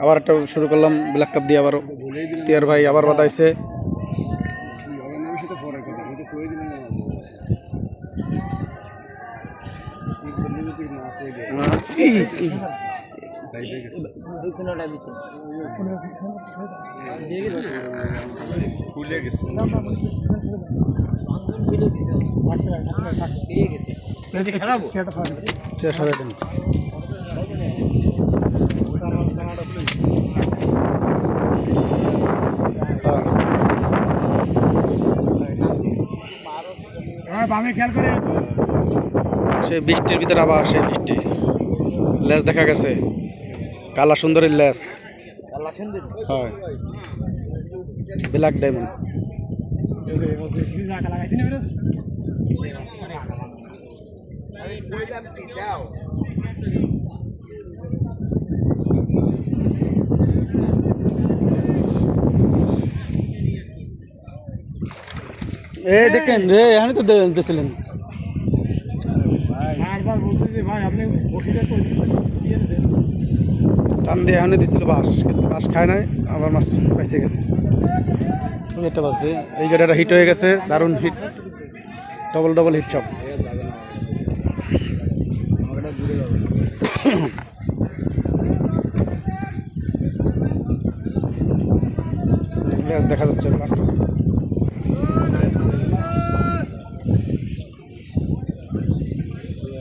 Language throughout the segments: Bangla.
আবার একটা শুরু করলাম ব্ল্যাক কাপ দিয়ে আবারও টিয়ার ভাই আবার বাদাইছে শেষ হবে দিন সে বৃষ্টির ভিতরে আবার সেই বৃষ্টি। লেজ দেখা গেছে। কালা সুন্দরীর লেজ। হয়। ব্ল্যাক ডায়মন্ড এ, দেখেন রে এখানে তো দে- দিছিলেন টান দিয়ে এখানে দিছিল বাস কিন্তু বাস খায় নাই, আবার মাছ পাইছে গেছে। একটা বাজছে, এই গাড়িটা হিট হয়ে গেছে, দারুণ হিট ডবল ডবল হিট সব। দেখা যাচ্ছে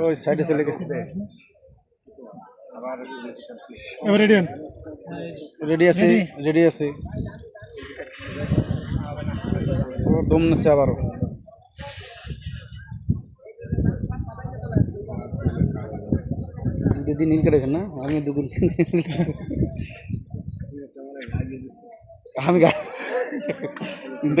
ওই সাইডে চলে গেছে এবার রেডি হন? রেডি আছে রেডি আছে। ও দম আবারও। দুদিন নীল কেটেছেন না? আমি দুদিন আমি গা- চিনতে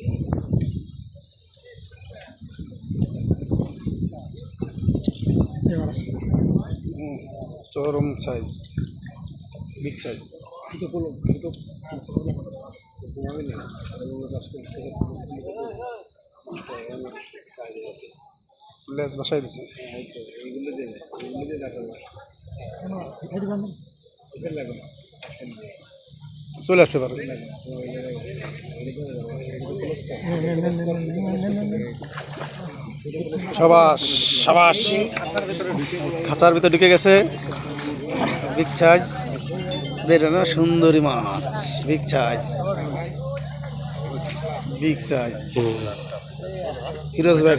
চরম সাইজ বিগ সাইজ সুতো পোলো সুতো লেজ বসাই দিছে। এগুলো দিয়ে এগুলো দিয়ে দেখা না নে, নে, নে। সাবাস সাবাস। খাঁচার ভিতরে ঢুকে গেছে। বিগ সাইজ এটা না সুন্দরী মাছ। Big size big size Firoz ভাই